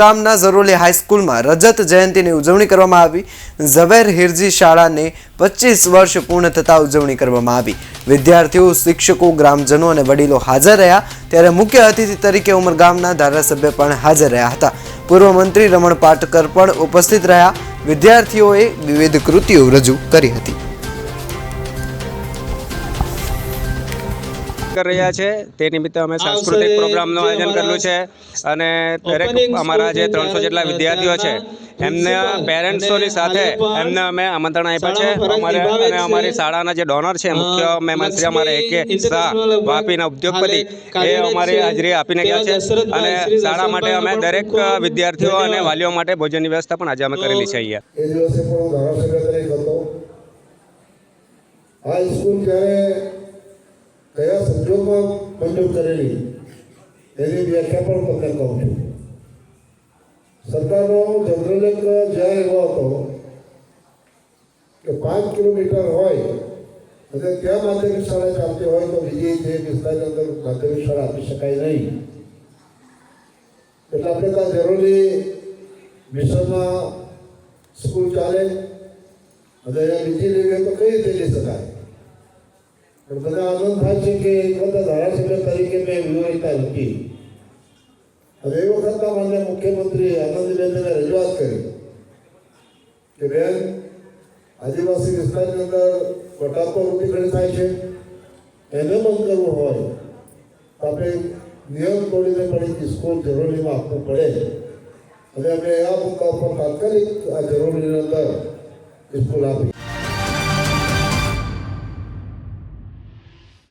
ઉમરગામના ઝરોલી હાઈસ્કૂલમાં રજત જયંતિની ઉજવણી કરવામાં આવી. ઝવેર હિરજી શાળાને પચીસ વર્ષ પૂર્ણ થતાં ઉજવણી કરવામાં આવી. વિદ્યાર્થીઓ, શિક્ષકો, ગ્રામજનો અને વડીલો હાજર રહ્યા. ત્યારે મુખ્ય અતિથિ તરીકે ઉમરગામના ધારાસભ્ય પણ હાજર રહ્યા હતા. પૂર્વ મંત્રી રમણ પાટકર પણ ઉપસ્થિત રહ્યા. વિદ્યાર્થીઓએ વિવિધ કૃતિઓ રજૂ કરી હતી. કરી રહ્યા છે. તે નિમિત્તે અમે સાંસ્કૃતિક પ્રોગ્રામનું આયોજન કરેલું છે અને દરેક અમારા જે ત્રણસો જેટલા વિદ્યાર્થીઓ છે એમના પેરેન્ટ્સોની સાથે એમને અમે આમંત્રણ આપ્યા છે. અમારે અને અમારી શાળાના જે ડોનર છે મુખ્ય મહેમાન શ્રી અમારે એક કે શાહ વાપીના ઉદ્યોગપતિ એ અમારી હાજરી આપીને ગયા છે અને શાળા માટે અમે દરેક વિદ્યાર્થીઓ અને વાલીઓ માટે ભોજનની વ્યવસ્થા પણ આજે અમે કરેલી છે અહીંયા. એ દિવસે પણ હું ધારાસભ્ય તરીકે હતો. આ સ્કૂલ જ્યારે કયા સંજોગમાં મંજૂર કરેલી? એની વ્યાખ્યા પણ તમને કહું છું. સરકારનો જનરલ એક જ્યારે એવો હતો કે પાંચ કિલોમીટર હોય, અને ત્યાં માધ્યમિક શાળા ચાલતી હોય તો બીજી જે વિસ્તારની અંદર માધ્યમિક શાળા આપી શકાય નહીં. એટલે આપણે ત્યાં જરૂરી મિશનમાં સ્કૂલ ચાલે, અને અહીંયા બીજી લેવી હોય તો કઈ રીતે લઈ શકાય? પણ મને આનંદ થાય છે કે એક વખત ધારાસભ્ય તરીકે મેં વિવાહિતા લખી અને એ વખતના માન્ય મુખ્યમંત્રી આનંદીબેનને રજૂઆત કરી કે બેન, આદિવાસી વિસ્તારની અંદર વૃત્તિ ઘણી થાય છે. એને બંધ કરવું હોય તો આપણે નિયમ તોડીને પડી સ્કૂલ જરૂરીમાં આપવું પડે. અને અમે આ મુદ્દા ઉપર તાત્કાલિક આ જરૂરીની અંદર સ્કૂલ આપી